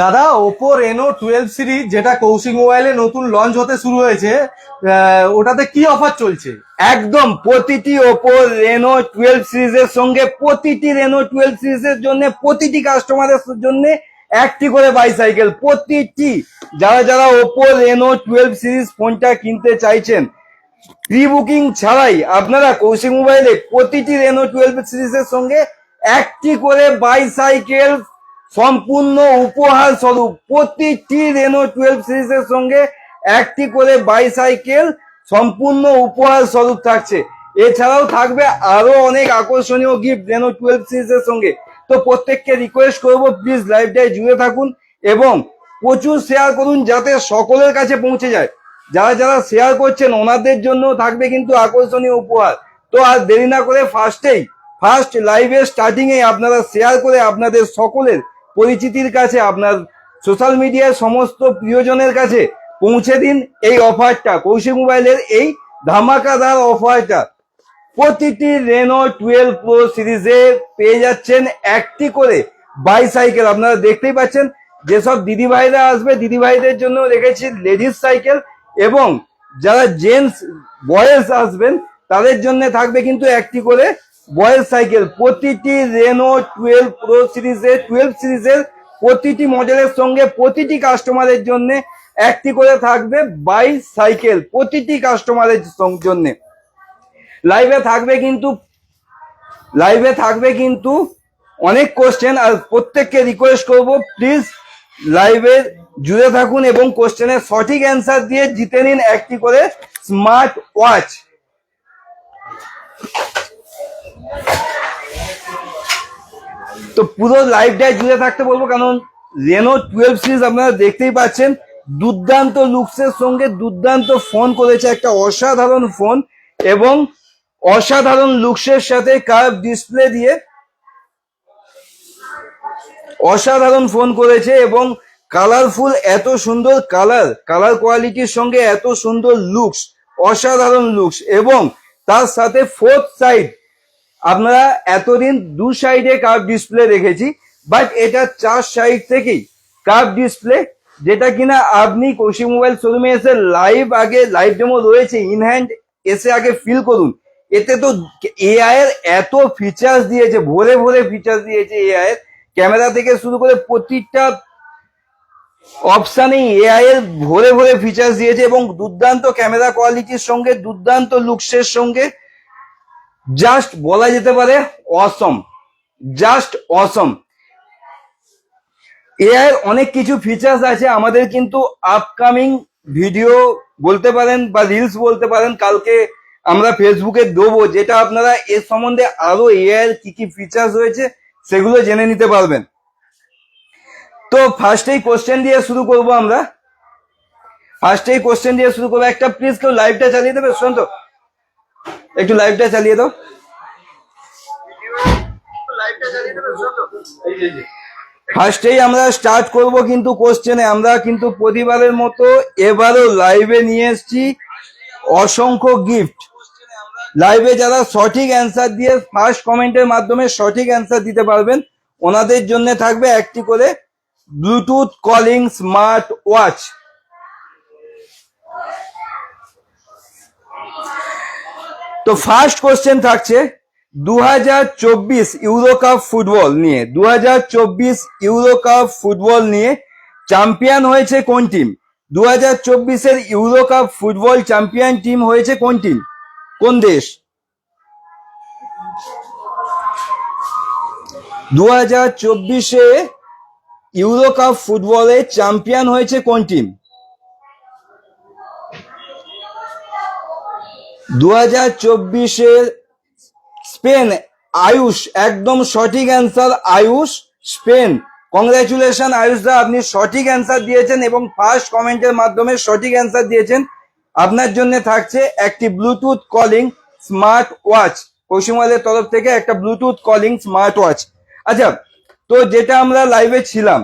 দাদা Oppo Reno twelve series যেটা কৌশিক মোবাইলে নতুন লঞ্চ হতে শুরু হয়েছে ওটাতে কি অফার চলছে? একদম, প্রতিটি ওপো রেনো টুয়েলভ সিরিজের সঙ্গে প্রতিটি রেনো টুয়েলভ সিরিজের জন্য, প্রতিটি কাস্টমারের জন্য একটি করে বাইসাইকেল প্রতিটি। যারা যারা ওপো রেনো টুয়েলভ সিরিজ ফোনটা কিনতে চাইছেন প্রি বুকিং ছাড়াই আপনারা কৌশিক মোবাইলে প্রতিটি রেনো টুয়েলভ সিরিজের সঙ্গে একটি করে বাইসাইকেল সম্পূর্ণ উপহার স্বরূপ। প্রতিটি রেনো টুয়েলভ সিরিজের সঙ্গে একটি করে বাইসাইকেল সম্পূর্ণ উপহার স্বরূপ থাকছে। এছাড়াও থাকবে আরও অনেক আকর্ষণীয় গিফট রেনো টুয়েলভ সিরিজের সঙ্গে। তো প্রত্যেককে রিকোয়েস্ট করব প্লিজ লাইভটাই জুড়ে থাকুন এবং প্রচুর শেয়ার করুন যাতে সকলের কাছে পৌঁছে যায়। যারা যারা শেয়ার করছেন, ওনাদের জন্য থাকবে কিন্তু আকর্ষণীয় উপহার। তো আর দেরি না করে ফার্স্টেই ফার্স্ট লাইভের স্টার্টিংয়ে আপনারা শেয়ার করে আপনাদের সকলের পরিচিতির কাছে আপনার সোশ্যাল মিডিয়ার সমস্ত প্রিয়জনের কাছে পৌঁছে দিন এই অফারটা কৌশিক মোবাইলের এই ধামাকাদার অফারটা প্রতিটি রেনো টুয়েলভ প্রো সিরিজে পেয়ে যাচ্ছেন একটি করে বাইসাইকেল আপনারা দেখতেই পাচ্ছেন, যেসব দিদি ভাইরা আসবে দিদি ভাইদের জন্য রেখেছি লেডিস সাইকেল এবং যারা জেন্টস বয়েজ আসবেন, তাদের জন্য থাকবে কিন্তু একটি করে বয়েজ সাইকেল, প্রতিটি রেনো টুয়েলভ প্রো সিরিজের টুয়েলভ সিরিজের প্রতিটি মডেলের সঙ্গে প্রতিটি কাস্টমারের জন্য একটি করে থাকবে বাইশ সাইকেল প্রতিটি কাস্টমারের জন্য। লাইভে থাকবে কিন্তু লাইভে থাকবে কিন্তু অনেক কোশ্চেন আর প্রত্যেককে রিকোয়েস্ট করব প্লিজ লাইভে জুড়ে থাকুন এবং কোশ্চেনের সঠিক অ্যান্সার দিয়ে জিতে নিন একটি করে স্মার্ট ওয়াচ তো পুরো লাইভটাই জুড়ে থাকতে বলব, কারণ রেনো টুয়েলভ সিরিজ আপনারা দেখতেই পাচ্ছেন, দুর্দান্ত লুকসের সঙ্গে দুর্দান্ত ফোন করেছে একটা অসাধারণ ফোন এবং অসাধারণ লুকসের সাথে কার্ভ ডিসপ্লে দিয়ে অসাধারণ ফোন করেছে এবং কালারফুল এত সুন্দর কালার কালার কোয়ালিটির সঙ্গে এত সুন্দর লুকস অসাধারণ লুকস এবং তার সাথে ফোর্থ সাইড আপনারা এতদিন দু সাইডে কার্ভ ডিসপ্লে রেখেছি বাট এটা চার সাইড থেকেই কার্ভ ডিসপ্লে যেটা কিনা আপনি কৌশিক মোবাইল শোরুমে এসে লাইভ আগে লাইভ ডেমো রয়েছে ইন হ্যান্ড এসে আগে ফিল করুন। এতে তো এআই এর এত ফিচার্স দিয়েছে, ভরে ভরে ফিচার্স দিয়েছে এআই এর। ক্যামেরা থেকে শুরু করে প্রতিটা অপশানেই এআই এর ভরে ভরে ফিচার্স দিয়েছে এবং দুর্দান্ত ক্যামেরা কোয়ালিটির সঙ্গে, দুর্দান্ত লুকসের সঙ্গে জাস্ট বলা যেতে পারে অসম, জাস্ট অসম। এআই অনেক কিছু ফিচার্স আছে, আমাদের কিন্তু আপকামিং ভিডিও বলতে পারেন বা রিলস বলতে পারেন, কালকে আমরা ফেসবুকে দেবো, যেটা আপনারা এর সম্বন্ধে আরও এআই কি কি ফিচার্স রয়েছে, সেগুলো জেনে নিতে পারবেন। তো ফার্স্টেই কোশ্চেন দিয়ে শুরু করব আমরা। ফার্স্টেই কোশ্চেন দিয়ে শুরু করব, একটা প্লিজ কেউ লাইভটা চালিয়ে দেবে, শুনুন তো। একটু লাইভটা চালিয়ে দাও। ফার্স্টেই আমরা স্টার্ট করব কিন্তু কোশ্চেনে আমরা কিন্তু প্রতিবারের মতো এবারও লাইভে নিয়ে এসেছি। অসংখ্য গিফট লাইভে যারা সঠিক অ্যান্সার দিয়ে ফার্স্ট কমেন্টের মাধ্যমে সঠিক অ্যান্সার দিতে পারবেন, ওনাদের জন্য থাকবে একটি করে ব্লুটুথ কলিং স্মার্ট ওয়াচ তো ফার্স্ট কোশ্চেন থাকছে দু হাজার চব্বিশ ইউরো কাপ ফুটবল নিয়ে দু হাজার চব্বিশ ইউরো কাপ ফুটবল নিয়ে চ্যাম্পিয়ন হয়েছে কোন টিম দু হাজার চব্বিশের Euro cup football champion team হয়েছে কোন টিম কোন দেশ? দু হাজার চব্বিশে ইউরো কাপ ফুটবলে চ্যাম্পিয়ন হয়েছে কোন টিম দু হাজার চব্বিশের স্পেন আয়ুষ, একদম সঠিক answer Ayush Spain. Congratulation Ayush দা আপনি সঠিক অ্যান্সার দিয়েছেন এবং ফার্স্ট কমেন্টের মাধ্যমে সঠিক অ্যান্সার দিয়েছেন। আপনার জন্য থাকছে একটি ব্লুটুথ কলিং স্মার্ট ওয়াচ। পশ্চিমবঙ্গের তরফ থেকে একটা ব্লুটুথ কলিং স্মার্ট ওয়াচ। আচ্ছা তো যেটা আমরা লাইভে ছিলাম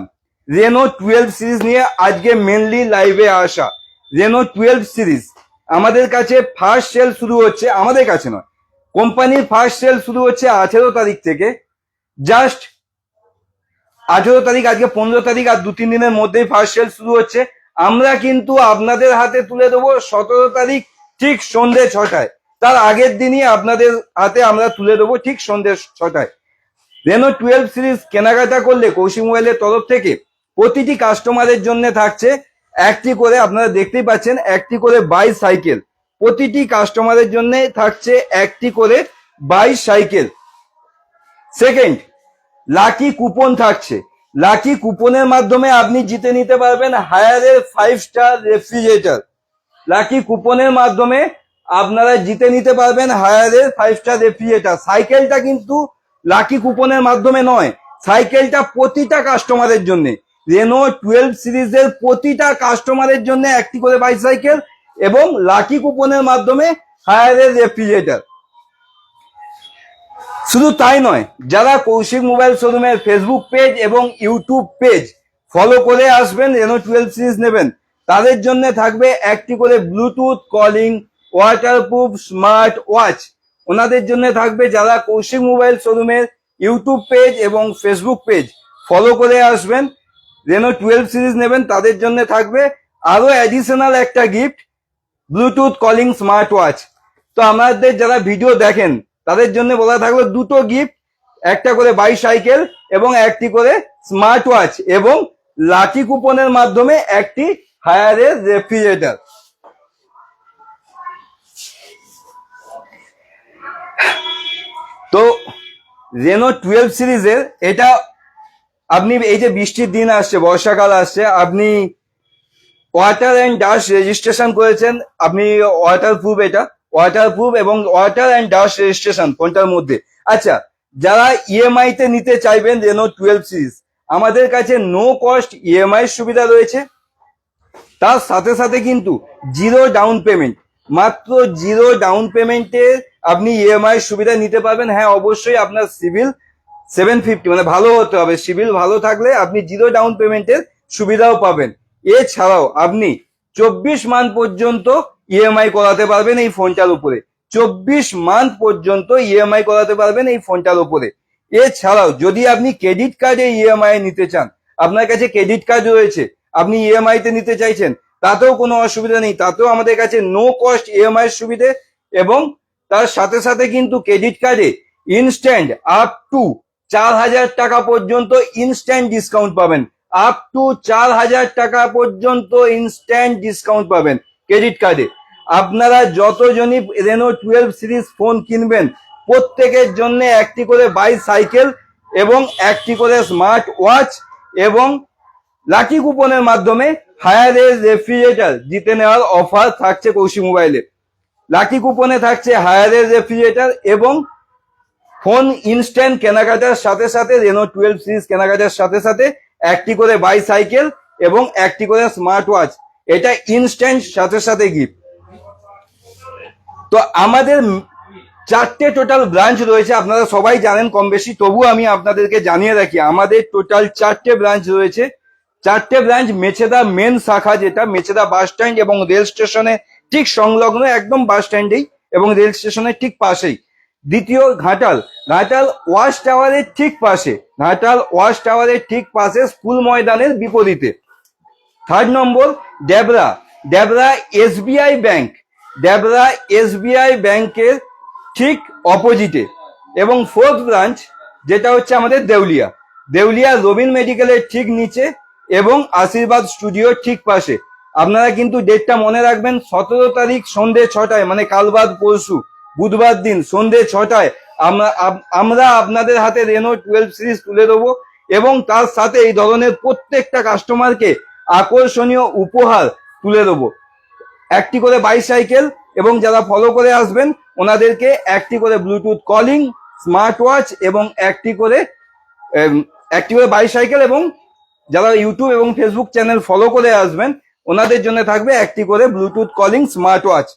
রেনো টুয়েলভ সিরিজ নিয়ে আজকে মেনলি লাইভে আসা। Reno twelve series. আমাদের কাছে ফার্স্ট সেল শুরু হচ্ছে আমাদের কাছে নয়। কোম্পানির ফার্স্ট সেল শুরু হচ্ছে আঠেরো তারিখ থেকে। জাস্ট আঠেরো তারিখ, আজকে পনেরো তারিখ আর দু তিন দিনের মধ্যেই ফার্স্ট সেল শুরু হচ্ছে। আমরা কিন্তু আপনাদের হাতে তুলে দেবো সতেরো তারিখ ঠিক সন্ধ্যে ছটায়। তার আগের দিনই আপনাদের হাতে আমরা তুলে দেবো ঠিক সন্ধ্যে ছটায়। রেনো টুয়েলভ সিরিজ কেনাকাটা করলে কৌশিক মোবাইলের তরফ থেকে প্রতিটি কাস্টমারের জন্য থাকছে একটি করে আপনারা দেখতেই পাচ্ছেন, একটি করে বাই সাইকেল। প্রতিটি কাস্টমারের জন্য থাকছে একটি করে bicycle. Second, lucky coupon থাকছে। লাকি কুপনের মাধ্যমে আপনি জিতে নিতে পারবেন হায়ারের ফাইভ স্টার রেফ্রিজারেটর লাকি কুপনের মাধ্যমে আপনারা জিতে নিতে পারবেন হায়ারের ফাইভ স্টার রেফ্রিজারেটর সাইকেলটা কিন্তু লাকি কুপনের মাধ্যমে নয়, সাইকেলটা প্রতিটা কাস্টমারের জন্য। রেনো টুয়েলভ সিরিজের প্রতিটা কাস্টমারের জন্য একটি করে বাইসাইকেল এবং লাকি কুপনের মাধ্যমে হায়ারের রেফ্রিজারেটর শুধু তাই নয়, যারা কৌশিক মোবাইল শোরুমের ফেসবুক পেজ এবং ইউটিউব পেজ ফলো করে আসবেন রেনো টুয়েলভ সিরিজ নেবেন, তাদের জন্য থাকবে একটি করে Bluetooth calling waterproof smart watch ওনাদের জন্য থাকবে যারা কৌশিক মোবাইল শোরুমের ইউটিউব পেজ এবং ফেসবুক পেজ ফলো করে আসবেন রেনো টুয়েলভ সিরিজ নেবেন, তাদের জন্য থাকবে। আরও অ্যাডিশনাল একটা gift Bluetooth calling smart watch তো আমাদের যারা ভিডিও দেখেন, তাদের জন্য বলা থাকল দুটো গিফট একটা করে বাইসাইকেল এবং একটি করে স্মার্ট ওয়াচ এবং লাকি কুপনের মাধ্যমে একটি হায়ারের রেফ্রিজারেটর তো রেনো টুয়েলভ সিরিজের এটা আপনি এই যে বৃষ্টির দিন আসছে, বর্ষাকাল আসছে, আপনি ওয়াটার অ্যান্ড ডাস্ট রেজিস্ট্রেশন করেছেন, আপনি ওয়াটার প্রুফ এটা ওয়াটার প্রুফ এবং ওয়াটার অ্যান্ড ডাস্ট রেজিস্ট্রেশন কোনটার মধ্যে। আচ্ছা যারা ইএমআই তে নিতে চাইবেন রেনো টুয়েলভ সিরিজ আমাদের কাছে নো কস্ট ইএমআই সুবিধা রয়েছে। তার সাথে সাথে কিন্তু জিরো ডাউন পেমেন্ট মাত্র জিরো ডাউন পেমেন্টে আপনি ইএমআই সুবিধা নিতে পারবেন। হ্যাঁ অবশ্যই আপনার সিভিল সেভেন ফিফটি মানে ভালো হতে হবে। সিভিল ভালো থাকলে আপনি জিরো ডাউন পেমেন্টের সুবিধাও পাবেন। এছাড়াও আপনি চব্বিশ মান্থ পর্যন্ত ইএমআই করাতে পারবেন এই ফোনটার উপরে। চব্বিশ মান্থ পর্যন্ত ইএমআই করাতে পারবেন এই ফোনটার উপরে। এছাড়াও যদি আপনি ক্রেডিট কার্ডে ইএমআই নিতে চান, আপনার কাছে ক্রেডিট কার্ড রয়েছে, আপনি ইএমআই তে নিতে চাইছেন, তাতেও কোনো অসুবিধা নেই। তাতেও আমাদের কাছে নো কস্ট ইএমআই সুবিধে এবং তার সাথে সাথে কিন্তু ক্রেডিট কার্ডে ইনস্ট্যান্ট আপ টু চার হাজার টাকা পর্যন্ত ইনস্ট্যান্ট ডিসকাউন্ট পাবেন। আপ টু চার হাজার টাকা পর্যন্ত ইনস্ট্যান্ট ডিসকাউন্ট পাবেন ক্রেডিট কার্ডে আপনারা যতজনই রেনো টুয়েলভ সিরিজ ফোন কিনবেন, প্রত্যেকের জন্য একটি করে বাই সাইকেল এবং একটি করে স্মার্ট ওয়াচ এবং লাকি কুপনের মাধ্যমে হায়ারের রেফ্রিজারেটর জিতে নেওয়ার অফার থাকছে কৌশি মোবাইলে লাকি কুপনে থাকছে হায়ারের রেফ্রিজারেটর এবং ফোন ইনস্ট্যান্ট কেনাকাটার সাথে সাথে রেনো টুয়েলভ সিরিজ কেনাকাটার সাথে সাথে একটি করে বাইসাইকেল এবং একটি করে স্মার্ট ওয়াচ এটা ইনস্ট্যান্ট সাথে সাথে গিফট তো আমাদের চারটে টোটাল ব্রাঞ্চ রয়েছে, আপনারা সবাই জানেন কম বেশি, তবু আমি আপনাদেরকে জানিয়ে রাখি, আমাদের টোটাল চারটে ব্রাঞ্চ রয়েছে। চারটে ব্রাঞ্চ মেছেদা মেন শাখা যেটা, মেছেদা বাস স্ট্যান্ড এবং রেল স্টেশনে ঠিক সংলগ্ন একদম বাস স্ট্যান্ডেই এবং রেল স্টেশনের ঠিক পাশেই। দ্বিতীয় ঘাটাল। ঘাটাল ওয়াশ টাওয়ারের ঠিক পাশে। ঘাটাল ওয়াশ টাওয়ারের ঠিক পাশে স্কুল ময়দানের বিপরীতে। Third number, Debra. Debra SBI bank. Debra SBI ব্যাংকের ঠিক অপোজিটে। এবং ফোর্থ ব্রাঞ্চ, যেটা হচ্ছে আমাদের দেউলিয়া। দেউলিয়া রবিন মেডিকেলের ঠিক নিচে এবং আশীর্বাদ স্টুডিওর ঠিক পাশে। আপনারা কিন্তু ডেটটা মনে রাখবেন, সতেরো তারিখ সন্ধে ছটায় মানে কাল বাদ পরশু। বুধবার দিন, সন্ধে ছটায় আমরা আপনাদের হাতে রেনো টুয়েলভ সিরিজ তুলে দেবো এবং তার সাথে এই ধরনের প্রত্যেকটা কাস্টমারকে আকর্ষণীয় উপহার তুলে দেবো। একটি করে বাইসাইকেল এবং যারা ফলো করে আসবেন, ওনাদেরকে একটি করে ব্লুটুথ কলিং স্মার্ট ওয়াচ এবং একটি করে একটি করে বাইসাইকেল এবং যারা ইউটিউব এবং ফেসবুক চ্যানেল ফলো করে আসবেন, ওনাদের জন্য থাকবে একটি করে ব্লুটুথ কলিং স্মার্ট ওয়াচ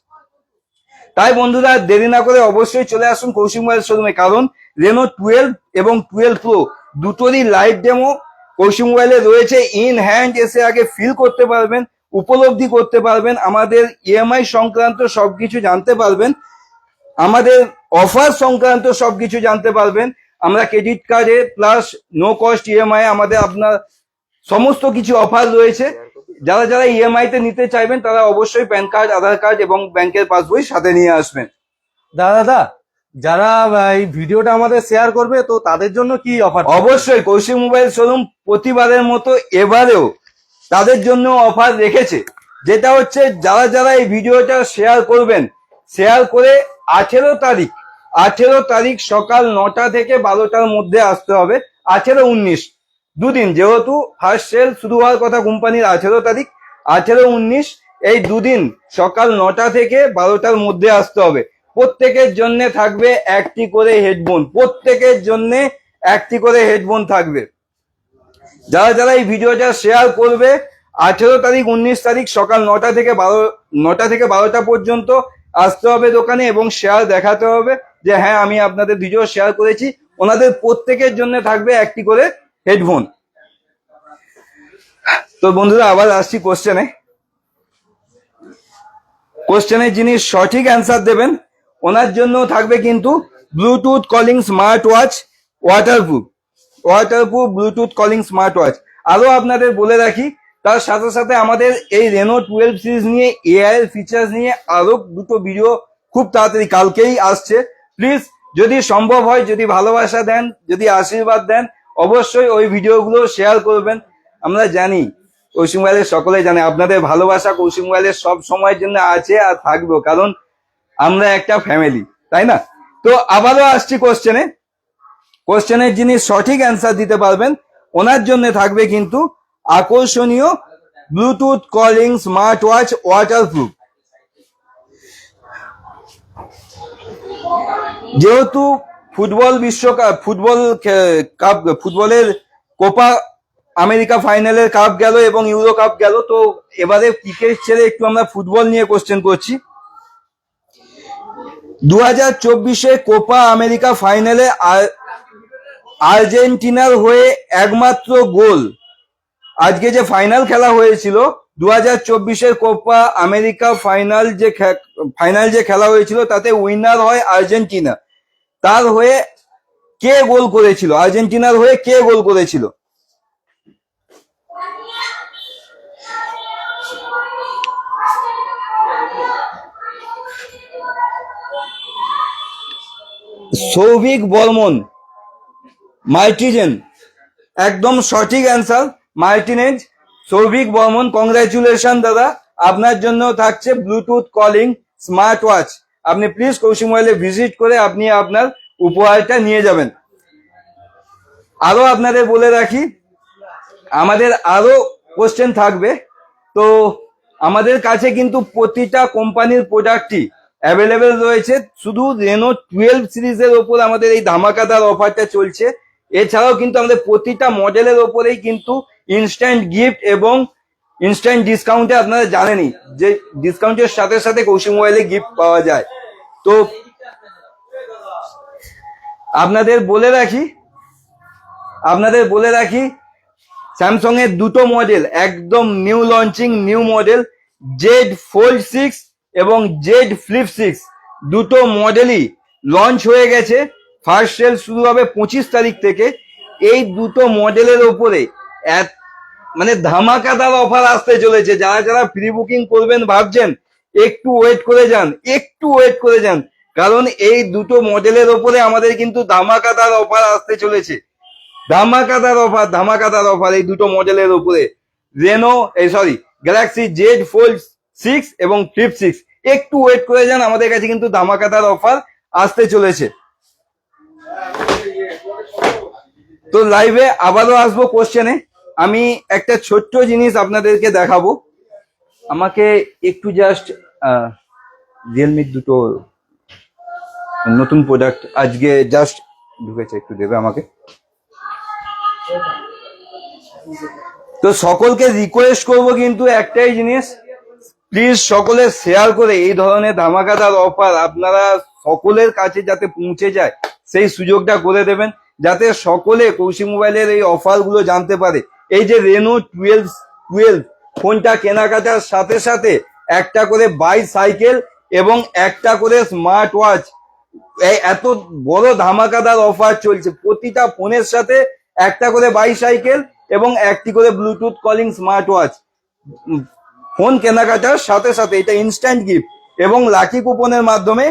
তাই বন্ধুরা দেরি না করে অবশ্যই চলে আসুন কৌশিক মোবাইল শোরুমে, কারণ রেনো টুয়েলভ এবং টুয়েলভ প্রো দুটোরই লাইভ ডেমো কৌশিক মোবাইলে রয়েছে। ইন হ্যান্ড এসে আগে ফিল করতে পারবেন, উপলব্ধি করতে পারবেন, আমাদের ইএমআই সংক্রান্ত সবকিছু জানতে পারবেন, আমাদের অফার সংক্রান্ত সবকিছু জানতে পারবেন। আমরা ক্রেডিট কার্ডে প্লাস নো কস্ট ইএমআই আমাদের আপনার সমস্ত কিছু অফার রয়েছে। যারা যারা ইএমআই তে নিতে চাইবেন তারা অবশ্যই প্যান কার্ড আধার কার্ড এবং ব্যাংকের পাসবই সাথে নিয়ে আসবেন। দাদা দাদা যারা এই ভিডিওটা আমাদের শেয়ার করবে তো তাদের জন্য কি অফার অবশ্যই কৌশিক মোবাইল শোরুম প্রতিবারের মতো এবারেও তাদের জন্য অফার রেখেছে। যেটা হচ্ছে যারা যারা এই ভিডিওটা শেয়ার করবেন শেয়ার করে আঠেরো তারিখ আঠেরো তারিখ সকাল নটা থেকে বারোটার মধ্যে আসতে হবে আঠেরো উনিশ। দুদিন, যেহেতু ফার্স্ট সেল শুরু হওয়ার কথা কোম্পানির আঠেরো তারিখ, আঠেরো উনিশ, এই দুদিন সকাল নটা থেকে বারোটার মধ্যে আসতে হবে। প্রত্যেকের জন্য থাকবে একটি করে হেডফোন প্রত্যেকের জন্য একটি করে হেডফোন থাকবে। যারা যারা এই ভিডিওটা শেয়ার করবে, আঠেরো তারিখ, উনিশ তারিখ সকাল নটা থেকে বারো, নটা থেকে বারোটা পর্যন্ত আসতে হবে দোকানে এবং শেয়ার দেখাতে হবে যে হ্যাঁ আমি আপনাদের ভিডিও শেয়ার করেছি। ওনাদের প্রত্যেকের জন্য থাকবে একটি করে হেডফোন তো বন্ধুরা, আবার আসছি কোশ্চেনে কোশ্চেনের যিনি সঠিক অ্যান্সার দেবেন, ওনার জন্য থাকবে কিন্তু Bluetooth calling smart watch waterproof waterproof Bluetooth calling smart watch আরও আপনাদের বলে রাখি, তার সাথে সাথে আমাদের এই রেনো টুয়েলভ সিরিজ নিয়ে এআই এর ফিচার্স নিয়ে আরও দুটো ভিডিও খুব তাড়াতাড়ি কালকেই আসছে। প্লিজ যদি সম্ভব হয়, যদি ভালোবাসা দেন, যদি আশীর্বাদ দেন অবশ্যই ওই ভিডিওগুলো শেয়ার করবেন, আমরা জানি। কৌশিক মোবাইলের সকলে জানে, আপনাদের ভালোবাসা কৌশিক মোবাইলের সব সময়ের জন্য আছে আর থাকবেও কারণ আমরা একটা ফ্যামিলি তাই না? তো আবারও আসছি কোশ্চেনে কোশ্চেনের যিনি সঠিক অ্যান্সার দিতে পারবেন, ওনার জন্য থাকবে কিন্তু আকর্ষণীয় Bluetooth calling smart watch waterproof যেহেতু ফুটবল বিশ্বকাপ, ফুটবল কাপ, ফুটবলের কোপা আমেরিকা ফাইনালের কাপ গেল এবং ইউরো কাপ গেল। তো এবারে ক্রিকেট ছেড়ে একটু আমরা ফুটবল নিয়ে কোশ্চেন করছি। দু হাজার চব্বিশে কোপা আমেরিকা ফাইনালে আর- আর্জেন্টিনার হয়ে একমাত্র গোল। আজকে যে ফাইনাল খেলা হয়েছিল দু হাজার চব্বিশের কোপা আমেরিকা ফাইনাল যে ফাইনাল যে খেলা হয়েছিল, তাতে উইনার হয় আর্জেন্টিনা। তার হয়ে কে গোল করেছিল? আর্জেন্টিনার হয়ে কে গোল করেছিল? সৌভিক বর্মন মার্টিজেন একদম সঠিক answer Martinez, Souvik Barman congratulation দাদা, আপনার জন্য থাকছে ব্লুটুথ কলিং স্মার্ট ওয়াচ আপনি প্লিজ কৌশিক মোবাইলে ভিজিট করে আপনি আপনার উপহারটা নিয়ে যাবেন। আরও আপনাদের বলে রাখি, আমাদের আরও কোশ্চেন থাকবে। তো আমাদের কাছে কিন্তু প্রতিটা কোম্পানির প্রোডাক্টই অ্যাভেলেবেল রয়েছে। শুধু রেনো টুয়েলভ সিরিজের ওপর আমাদের এই ধামাকাদার অফারটা চলছে। এছাড়াও কিন্তু আমাদের প্রতিটা মডেলের ওপরেই কিন্তু ইনস্ট্যান্ট গিফট এবং ইনস্ট্যান্ট ডিসকাউন্টে আপনারা জানেনই যে ডিসকাউন্টের সাথে সাথে কৌশিক মোবাইলে গিফট পাওয়া যায়। তো আপনাদের বলে রাখি, আপনাদের বলে রাখি স্যামসং এর দুটো মডেল একদম new launching new model Z fold six এবং জেড ফ্লিপ সিক্স দুটো মডেলই লঞ্চ হয়ে গেছে ফার্স্ট সেল শুরু হবে পঁচিশ তারিখ থেকে। এই দুটো মডেলের ওপরে এক মানে ধামাকাদার অফার আসতে চলেছে। যারা যারা প্রি বুকিং করবেন ভাবছেন, একটু ওয়েট করে যান, একটু ওয়েট করে যান। কারণ এই দুটো মডেলের ওপরে আমাদের কিন্তু ধামাকাদার অফার আসতে চলেছে। ধামাকাদার অফার ধামাকাদার অফার এই দুটো মডেলের উপরে রেনো এই sorry Galaxy Z fold six এবং ফ্লিপ সিক্স একটু ওয়েট করে যান, আমাদের কাছে কিন্তু ধামাকাদার অফার আসতে চলেছে। তো লাইভে আবারও আসব কোশ্চেনে আমি একটা ছোট্ট জিনিস আপনাদেরকে দেখাবো। আমাকে একটু জাস্ট রিয়েলমির দুটো নতুন প্রোডাক্ট আজকে জাস্ট ঢুকেছে, একটু দেবে আমাকে? তো সকলকে রিকোয়েস্ট করব কিন্তু একটাই জিনিস প্লিজ সকলে শেয়ার করে এই ধরনের ধামাকাদার অফার আপনারা সকলের কাছে যাতে পৌঁছে যায়, সেই সুযোগটা করে দেবেন, যাতে সকলে কৌশিক মোবাইলের এই অফারগুলো জানতে পারে। এই যে রেনো টুয়েলভ টুয়েলভ ফোনটা কেনাকাটার সাথে সাথে একটা করে বাইসাইকেল এবং একটা করে স্মার্ট ওয়াচ এত বড় ধামাকাদার অফার চলছে। প্রতিটা ফোনের সাথে একটা করে বাইসাইকেল এবং একটি করে Bluetooth calling smart watch phone কেনাকাটার সাথে সাথে এটা ইনস্ট্যান্ট গিফট এবং লাকি কুপনের মাধ্যমে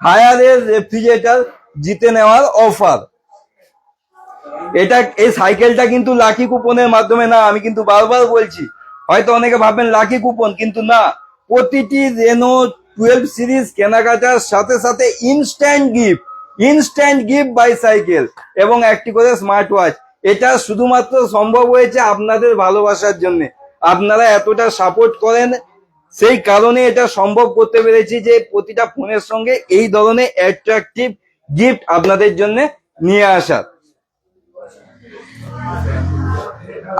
হায়ারের রেফ্রিজারেটর জিতে নেওয়ার অফার এটা এই সাইকেলটা কিন্তু লাকি কুপনের মাধ্যমে না, আমি কিন্তু বারবার বলছি। হয়তো অনেকে ভাববেন লাকি কুপন, কিন্তু না। প্রতিটি রেনো টুয়েলভ সিরিজ কেনাকাটার সাথে সাথে instant gift instant gift bicycle এবং একটি করে স্মার্ট ওয়াচ এটা শুধুমাত্র সম্ভব হয়েছে আপনাদের ভালোবাসার জন্য। আপনারা এতটা সাপোর্ট করেন, সেই কারণে এটা সম্ভব করতে পেরেছি যে প্রতিটা ফোনের সঙ্গে এই ধরনের অ্যাট্রাকটিভ গিফট আপনাদের জন্য নিয়ে আসার।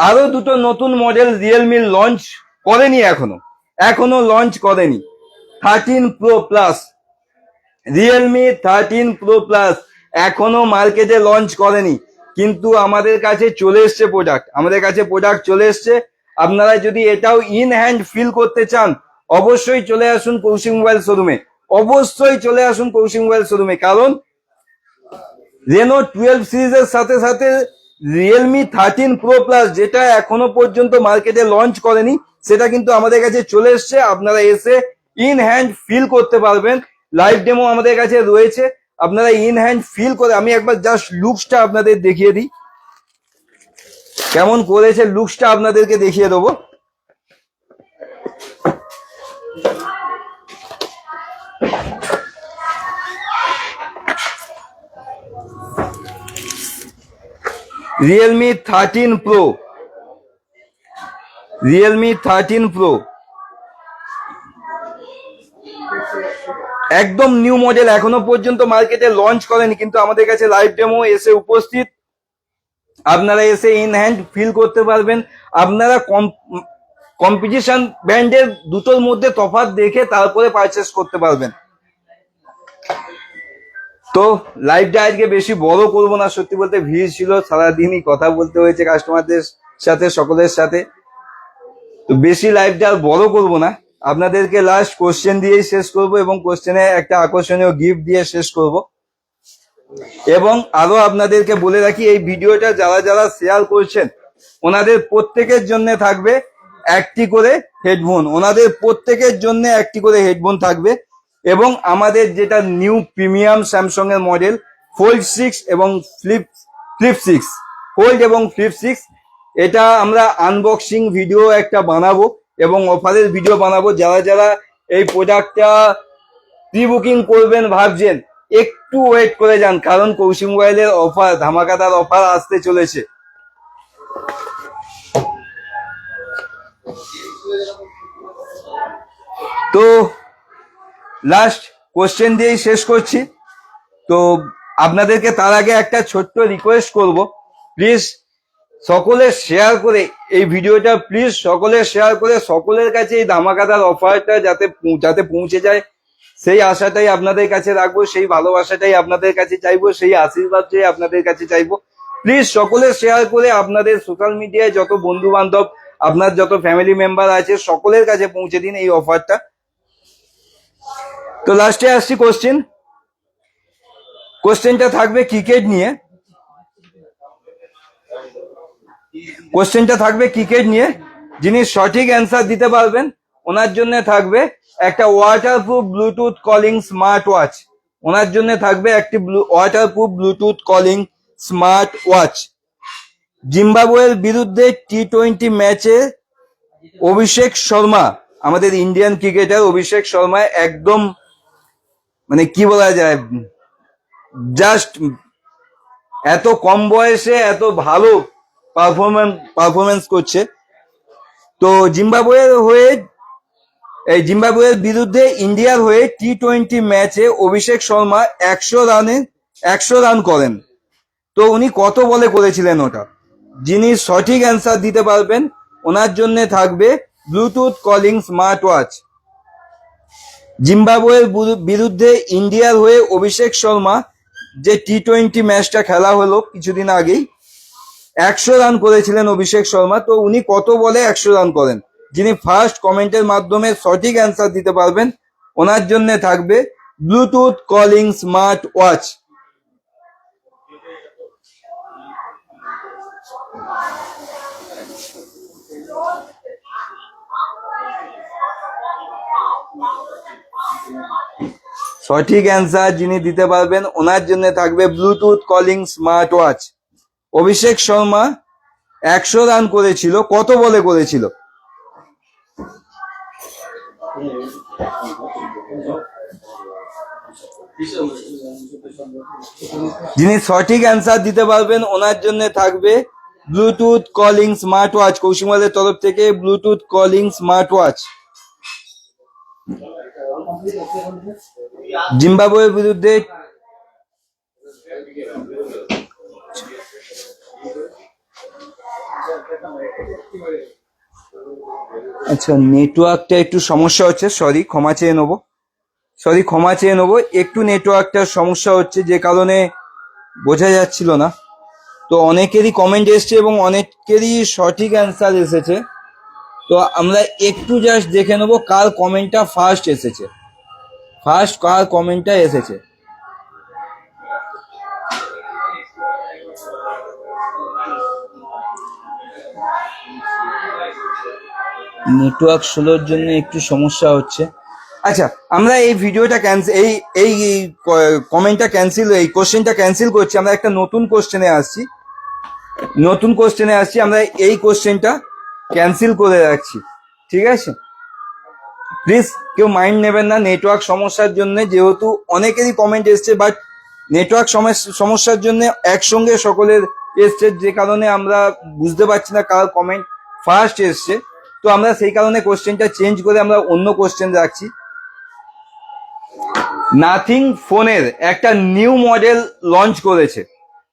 আরও দুটো নতুন মডেল রিয়েলমি লঞ্চ করেনি এখনও। এখনও লঞ্চ করেনি। Thirteen pro plus Realme thirteen pro plus এখনও মার্কেটে লঞ্চ করেনি। কিন্তু আমাদের কাছে চলে এসছে প্রোডাক্ট আমাদের কাছে প্রোডাক্ট চলে এসছে। আপনারা যদি এটাও ইন হ্যান্ড ফিল করতে চান, অবশ্যই চলে আসুন কৌশিক মোবাইল শোরুমে অবশ্যই চলে আসুন কৌশিক মোবাইল শোরুমে কারণ রেনো টুয়েলভ সিরিজের সাথে সাথে রিয়েলমি থার্টিন প্রো প্লাস যেটা এখনও পর্যন্ত মার্কেটে লঞ্চ করেনি, সেটা কিন্তু আমাদের কাছে চলে এসছে। আপনারা এসে ইন হ্যান্ড ফিল করতে পারবেন। লাইভ ডেমো আমাদের কাছে রয়েছে। আপনারা ইন হ্যান্ড ফিল করে, আমি একবার জাস্ট লুকসটা আপনাদের দেখিয়ে দিই। কেমন করেছে লুকসটা আপনাদেরকে দেখিয়ে দেবো। Realme thirteen pro Realme thirteen pro একদম নিউ মডেল এখনও পর্যন্ত মার্কেটে লঞ্চ করেনি, কিন্তু আমাদের কাছে লাইভ ডেমো এসে উপস্থিত। আপনারা এসে ইন হ্যান্ড ফিল করতে পারবেন। আপনারা কম্পিটিশন ব্র্যান্ডের দুটোর মধ্যে তফাৎ দেখে তারপরে পারচেস করতে পারবেন। তো লাইভটা আজকে বেশি বড় করব না, সত্যি বলতে ভিড় ছিল, সারাদিনই কথা বলতে হয়েছে কাস্টমারদের সাথে, সকলের সাথে। তো বেশি লাইভটা আর বড় করব না। আপনাদেরকে লাস্ট কোশ্চেন দিয়েই শেষ করব এবং কোশ্চেনে একটা আকর্ষণীয় গিফট দিয়ে শেষ করব। এবং আরও আপনাদেরকে বলে রাখি, এই ভিডিওটা যারা যারা শেয়ার করছেন, ওনাদের প্রত্যেকের জন্য থাকবে একটি করে হেডফোন ওনাদের প্রত্যেকের জন্য একটি করে হেডফোন থাকবে। এবং আমাদের যেটা নিউ প্রিমিয়াম স্যামসং এর মডেল ফোল্ড সিক্স এবং ফ্লিপ ফ্লিপ সিক্স ফোল্ড এবং ফ্লিপ সিক্স এটা আমরা আনবক্সিং ভিডিও একটা বানাবো এবং অফারের ভিডিও বানাবো। যারা যারা এই প্রোডাক্টটা প্রি বুকিং করবেন ভাবছেন, একটু ওয়েট করে যান, কারণ কৌশিক মোবাইলের অফার ধামাকাদার অফার আসতে চলেছে। তো লাস্ট কোশ্চেন দিয়েই শেষ করছি। তো আপনাদেরকে তার আগে একটা ছোট্ট রিকোয়েস্ট করব। প্লিজ সকলে শেয়ার করে এই ভিডিওটা প্লিজ সকলে শেয়ার করে সকলের কাছে এই ধামাকাদার অফারটা যাতে যাতে পৌঁছে যায়। সেই আশাটাই আপনাদের কাছে রাখব, সেই ভালোবাসাটাই আপনাদের কাছে চাইব, সেই আশীর্বাদটাই আপনাদের কাছে চাইব। প্লিজ সকলে শেয়ার করে আপনাদের সোশ্যাল মিডিয়ায় যত বন্ধু বান্ধব আপনার যত ফ্যামিলি মেম্বার আছে, সকলের কাছে পৌঁছে দিন এই অফারটা তো লাস্টে আসছি কোশ্চেন কোশ্চেনটা থাকবে ক্রিকেট নিয়ে। কোশ্চেনটা থাকবে ক্রিকেট নিয়ে। যিনি সঠিক অ্যান্সার দিতে পারবেন, ওনার জন্য থাকবে একটা waterproof Bluetooth calling smart watch ওনার জন্য থাকবে একটি waterproof Bluetooth calling smart watch জিম্বাবুয়ের বিরুদ্ধে টি টোয়েন্টি ম্যাচে অভিষেক শর্মা, আমাদের ইন্ডিয়ান ক্রিকেটার অভিষেক শর্মা একদম মানে কি বলা যায় জাস্ট এত কম বয়সে এত ভালো পারফরমেন্স পারফরমেন্স করছে। তো জিম্বাবুয়ের হয়ে, এই জিম্বাবুয়ের বিরুদ্ধে ইন্ডিয়ার হয়ে টি টোয়েন্টি ম্যাচে অভিষেক শর্মা একশো রানে, একশো রান করেন। তো উনি কত বলে করেছিলেন ওটা? যিনি সঠিক অ্যান্সার দিতে পারবেন, ওনার জন্য থাকবে ব্লুটুথ কলিং স্মার্ট ওয়াচ জিম্বাবুয়ের বিরুদ্ধে ইন্ডিয়ার হয়ে অভিষেক শর্মা যে টি টোয়েন্টি ম্যাচটা খেলা হলো কিছুদিন আগেই, একশো রান করেছিলেন অভিষেক শর্মা। তো উনি কত বলে একশো রান করেন? যিনি ফার্স্ট কমেন্টের মাধ্যমে সঠিক অ্যান্সার দিতে পারবেন, ওনার জন্য থাকবে ব্লুটুথ কলিং স্মার্ট ওয়াচ সঠিক অ্যান্সার যিনি দিতে পারবেন, ওনার জন্য থাকবে Bluetooth calling smart watch Abhishek Sharma একশো রান করেছিল, কত বলে করেছিল? যিনি সঠিক অ্যান্সার দিতে পারবেন, ওনার জন্য থাকবে ব্লুটুথ কলিং স্মার্ট ওয়াচ কৌশিমালের তরফ থেকে ব্লুটুথ কলিং স্মার্ট ওয়াচ জিম্বাবুয়ের বিরুদ্ধে আচ্ছা নেটওয়ার্কটা একটু সমস্যা হচ্ছে সরি ক্ষমা চেয়ে নেব। সরি ক্ষমা চেয়ে নেব। একটু নেটওয়ার্কটার সমস্যা হচ্ছে, যে কারণে বোঝা যাচ্ছিল না। তো অনেকেরই কমেন্ট এসছে এবং অনেকেরই সঠিক অ্যান্সার এসেছে। তো আমরা একটু জাস্ট দেখে নেব কার কমেন্টটা ফার্স্ট এসেছে। ফার্স্ট কার কমেন্টটা এসেছে। নেটওয়ার্ক স্লোর জন্য একটু সমস্যা হচ্ছে। আচ্ছা আমরা এই ভিডিওটা ক্যান্সেল এই এই কমেন্টটা ক্যান্সেল এই কোশ্চেনটা ক্যান্সেল করছি। আমরা একটা নতুন কোশ্চেনে আসছি। নতুন কোশ্চেনে আসছি আমরা এই কোশ্চেনটা ক্যান্সেল করে রাখছি। ঠিক আছে? প্লিজ কেউ মাইন্ড নেবেন না নেটওয়ার্ক সমস্যার জন্য, যেহেতু অনেকেরই কমেন্ট এসছে বাট নেটওয়ার্ক সমস্যার জন্য একসঙ্গে সকলের এসছে, যে কারণে আমরা বুঝতে পারছি না কার কমেন্ট ফার্স্ট এসছে। তো আমরা সেই কারণে কোশ্চেনটা চেঞ্জ করে আমরা অন্য কোশ্চেন রাখছি। নাথিং ফোনের একটা নিউ মডেল লঞ্চ করেছে।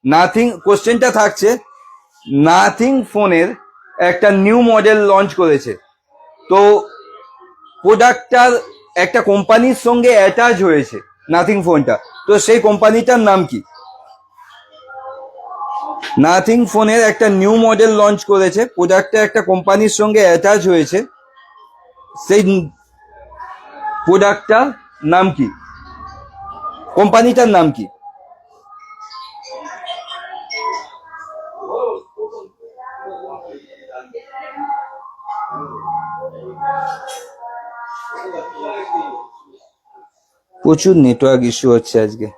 নাথিং কোশ্চেনটা থাকছে, নাথিং ফোনের একটা নিউ মডেল লঞ্চ করেছে। তো প্রোডাক্টটার একটা কোম্পানির সঙ্গে অ্যাটাচ হয়েছে নাথিং ফোনটা তো সেই কোম্পানিটার নাম কি? নাথিং ফোনের একটা নিউ মডেল লঞ্চ করেছে প্রোডাক্টটা একটা কোম্পানির সঙ্গে অ্যাটাচ হয়েছে। সেই প্রোডাক্টটার নাম কি? কোম্পানিটার নাম কি? প্রচুর নেটওয়ার্ক ইস্যু হচ্ছে আজকে।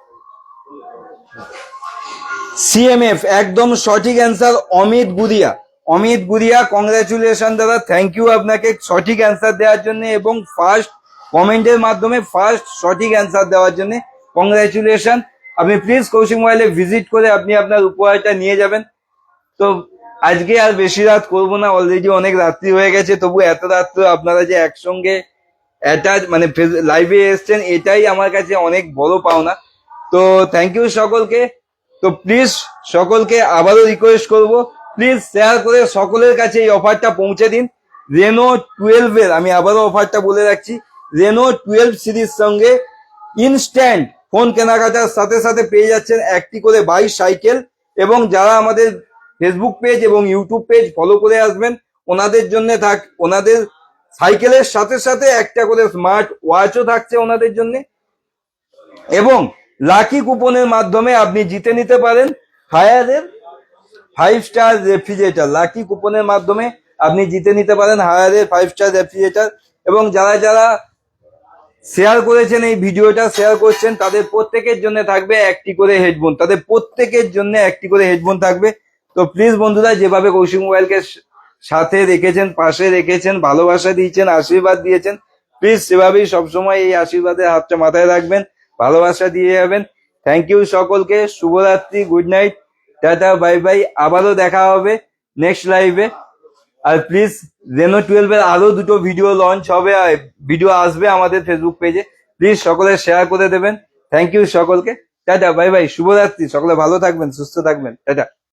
সিএমএফ একদম সঠিক অ্যান্সার অমিত গুদিয়া অমিত গুদিয়া কংগ্রাচুলেশন দাদা থ্যাংক ইউ আপনাকে সঠিক অ্যান্সার দেওয়ার জন্য এবং ফার্স্ট কমেন্টের মাধ্যমে ফার্স্ট সঠিক অ্যান্সার দেওয়ার জন্য কংগ্রাচুলেশন আপনি প্লিজ কৌশিক মোবাইলে ভিজিট করে আপনি আপনার উপহারটা নিয়ে যাবেন। তো আজকে আর বেশি রাত করব না অলরেডি অনেক রাত্রি হয়ে গেছে, তবু এত রাত্রে আপনারা যে একসঙ্গে অ্যাটাচ মানে লাইভে এসছেন, এটাই আমার কাছে অনেক বড় পাওনা। তো থ্যাংক ইউ সকলকে। তো প্লিজ সকলকে আবারও রিকোয়েস্ট করব। প্লিজ শেয়ার করে সকলের কাছে এই অফারটা পৌঁছে দিন। রেনো টুয়েলভ এর, আমি আবারও অফারটা বলে রাখছি। রেনো টুয়েলভ সিরিজ সঙ্গে ইনস্ট্যান্ট ফোন কেনাকাটার সাথে সাথে পেয়ে যাচ্ছেন একটি করে বাইশ সাইকেল এবং যারা আমাদের ফেসবুক পেজ এবং ইউটিউব পেজ ফলো করে আসবেন, ওনাদের জন্য থাক ওনাদের সাইকেলের সাথে সাথে একটা করে স্মার্ট ওয়াচও থাকছে ওনাদের জন্য। এবং লাকি কুপনের মাধ্যমে আপনি জিতে নিতে পারেন হায়ারের ফাইভ স্টার রেফ্রিজারেটর লাকি কুপনের মাধ্যমে আপনি জিতে নিতে পারেন হায়ারের ফাইভ স্টার রেফ্রিজারেটর এবং যারা যারা শেয়ার করেছেন এই ভিডিওটা শেয়ার করছেন, তাদের প্রত্যেকের জন্য থাকবে একটি করে হেডফোন তাদের প্রত্যেকের জন্য একটি করে হেডফোন থাকবে। তো প্লিজ বন্ধুরা, যেভাবে কৌশিক মোবাইলকে সাথে রেখেছেন, পাশে রেখেছেন, ভালোবাসা দিয়েছেন, আশীর্বাদ দিয়েছেন। প্লিজ সেভাবেই সবসময় এই আশীর্বাদের হাতটা মাথায় রাখবেন, ভালোবাসা দিয়ে যাবেন। থ্যাংক ইউ সকলকে, শুভরাত্রি good night tata bye bye আবারও দেখা হবে নেক্সট লাইভে আর প্লিজ রেনো টুয়েলভ এর আরও দুটো ভিডিও লঞ্চ হবে, আর ভিডিও আসবে আমাদের ফেসবুক পেজে প্লিজ সকলে শেয়ার করে দেবেন। থ্যাংক ইউ সকলকে। টাটা বাই বাই শুভরাত্রি। সকলে ভালো থাকবেন, সুস্থ থাকবেন। টাটা।